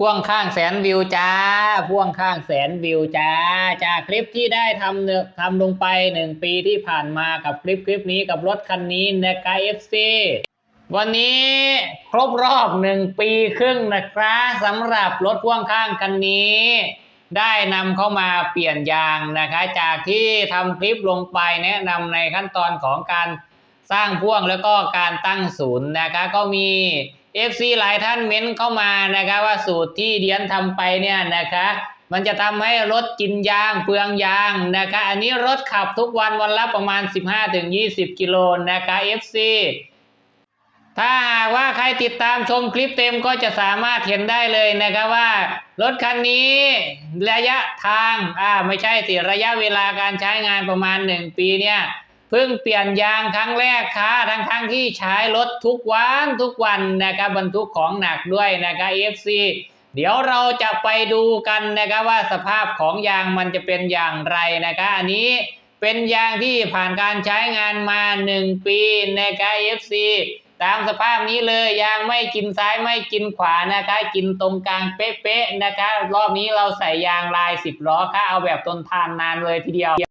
พ่วงข้างแสนวิวจ้า พ่วงข้างแสนวิวจ้า จากคลิปที่ได้ทำเนทำลงไปหนึ่งปีที่ผ่านมากับคลิปคลิปนี้กับรถคันนี้นะคะ FC วันนี้ครบรอบหนึ่งปีครึ่งนะครับสำหรับรถพ่วงข้างคันนี้ ได้นำเข้ามาเปลี่ยนยางนะคะ จากที่ทำคลิปลงไปแนะนำในขั้นตอนของการ สร้างพ่วงแล้วก็การตั้งศูนย์นะคะก็มี FC หลายท่านเม้นเข้ามานะคะว่าสูตรที่เดียนทำไปเนี่ยนะคะมันจะทำให้รถกินยางเปลืองยางนะคะ อันนี้รถขับทุกวันวันละประมาณ 15-20 กิโลนะคะ FC ถ้าหากว่าใครติดตามชมคลิปเต็มก็จะสามารถเห็นได้เลยนะครับว่ารถคันนี้ระยะทางอ่าไม่ใช่สิระยะเวลาการใช้งานประมาณ 1 ปีเนี่ย เพิ่งเปลี่ยนยางครั้งแรกค่ะทั้งทั้งๆที่ใช้รถทุกวันทุกวันนะครับบรรทุกของหนักด้วยนะครับ FC เดี๋ยวเราจะไปดูกันนะครับว่าสภาพของยางมันจะเป็นอย่างไรนะครับอันนี้เป็นยางที่ผ่านการใช้งานมา 1 ปีนะครับ FC ตามสภาพนี้เลยยางไม่กินซ้ายไม่กินขวานะคะกินตรงกลางเป๊ะๆนะคะรอบนี้เราใส่ยางลายสิบล้อค่ะเอาแบบทนทานนานเลยทีเดียว